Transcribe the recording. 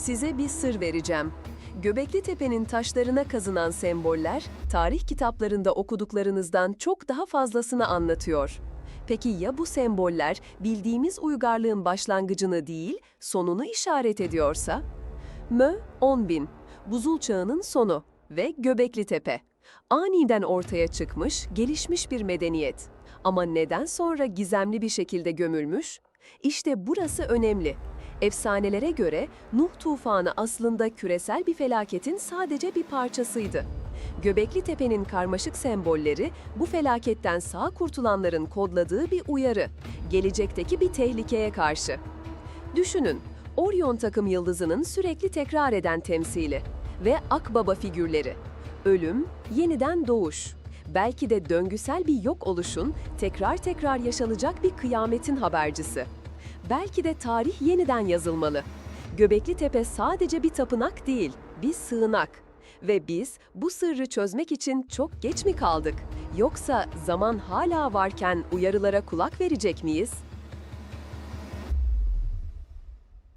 Size bir sır vereceğim. Göbekli Tepe'nin taşlarına kazınan semboller, tarih kitaplarında okuduklarınızdan çok daha fazlasını anlatıyor. Peki ya bu semboller bildiğimiz uygarlığın başlangıcını değil, sonunu işaret ediyorsa? Mö 10.000, buzul çağının sonu ve Göbekli Tepe. Aniden ortaya çıkmış, gelişmiş bir medeniyet. Ama neden sonra gizemli bir şekilde gömülmüş? İşte burası önemli. Efsanelere göre Nuh tufanı aslında küresel bir felaketin sadece bir parçasıydı. Göbekli Tepe'nin karmaşık sembolleri bu felaketten sağ kurtulanların kodladığı bir uyarı, gelecekteki bir tehlikeye karşı. Düşünün, Orion takım yıldızının sürekli tekrar eden temsili ve Akbaba figürleri. Ölüm, yeniden doğuş. Belki de döngüsel bir yok oluşun tekrar tekrar yaşanacak bir kıyametin habercisi. Belki de tarih yeniden yazılmalı. Göbekli Tepe sadece bir tapınak değil, bir sığınak. Ve biz bu sırrı çözmek için çok geç mi kaldık? Yoksa zaman hala varken uyarılara kulak verecek miyiz?